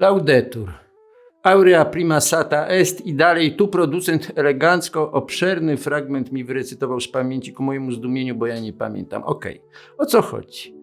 Laudetur. Aurea prima sata est i dalej tu producent elegancko obszerny fragment mi wyrecytował z pamięci ku mojemu zdumieniu, bo ja nie pamiętam. Okej, o co chodzi?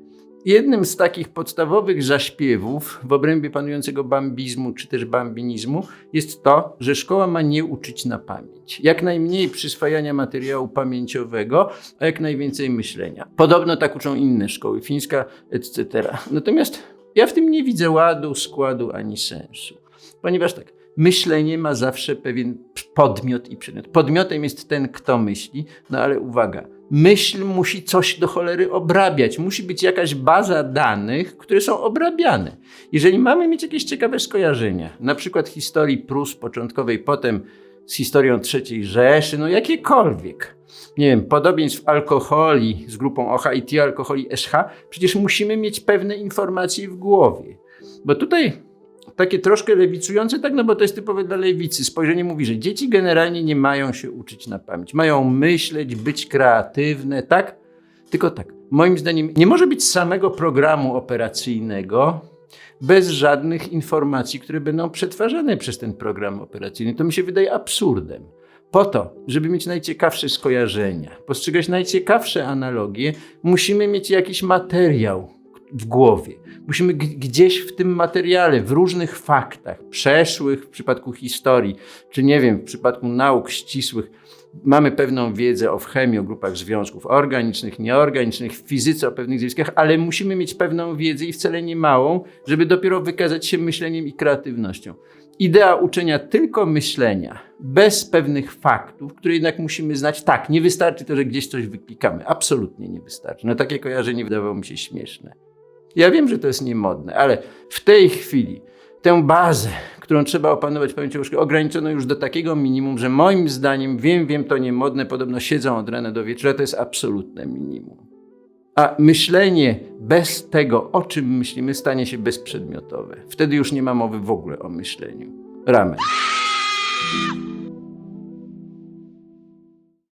Jednym z takich podstawowych zaśpiewów w obrębie panującego bambizmu czy też bambinizmu jest to, że szkoła ma nie uczyć na pamięć. Jak najmniej przyswajania materiału pamięciowego, a jak najwięcej myślenia. Podobno tak uczą inne szkoły, fińska, etc. Natomiast ja w tym nie widzę ładu, składu ani sensu. Ponieważ tak, myślenie ma zawsze pewien podmiot i przedmiot. Podmiotem jest ten, kto myśli, no ale uwaga, myśl musi coś do cholery obrabiać. Musi być jakaś baza danych, które są obrabiane. Jeżeli mamy mieć jakieś ciekawe skojarzenia, na przykład historii Prus początkowej, potem z historią III Rzeszy, no jakiekolwiek, nie wiem, podobieństw alkoholi z grupą OH i T alkoholi SH, przecież musimy mieć pewne informacje w głowie. Bo tutaj takie troszkę lewicujące, tak, no bo to jest typowe dla lewicy. Spojrzenie mówi, że dzieci generalnie nie mają się uczyć na pamięć. Mają myśleć, być kreatywne, tak? Tylko tak, moim zdaniem nie może być samego programu operacyjnego bez żadnych informacji, które będą przetwarzane przez ten program operacyjny. To mi się wydaje absurdem. Po to, żeby mieć najciekawsze skojarzenia, postrzegać najciekawsze analogie, musimy mieć jakiś materiał w głowie. Musimy gdzieś w tym materiale, w różnych faktach, przeszłych w przypadku historii, czy nie wiem, w przypadku nauk ścisłych, mamy pewną wiedzę o chemii, o grupach związków organicznych, nieorganicznych, w fizyce o pewnych zjawiskach, ale musimy mieć pewną wiedzę i wcale nie małą, żeby dopiero wykazać się myśleniem i kreatywnością. Idea uczenia tylko myślenia, bez pewnych faktów, które jednak musimy znać. Tak, nie wystarczy to, że gdzieś coś wyklikamy. Absolutnie nie wystarczy. No takie kojarzenie wydawało mi się śmieszne. Ja wiem, że to jest niemodne, ale w tej chwili tę bazę, którą trzeba opanować pamięcią szkoły, ograniczono już do takiego minimum, że moim zdaniem, wiem, wiem, to niemodne, podobno siedzą od rana do wieczora, to jest absolutne minimum. A myślenie bez tego, o czym myślimy, stanie się bezprzedmiotowe. Wtedy już nie ma mowy w ogóle o myśleniu. Ramen.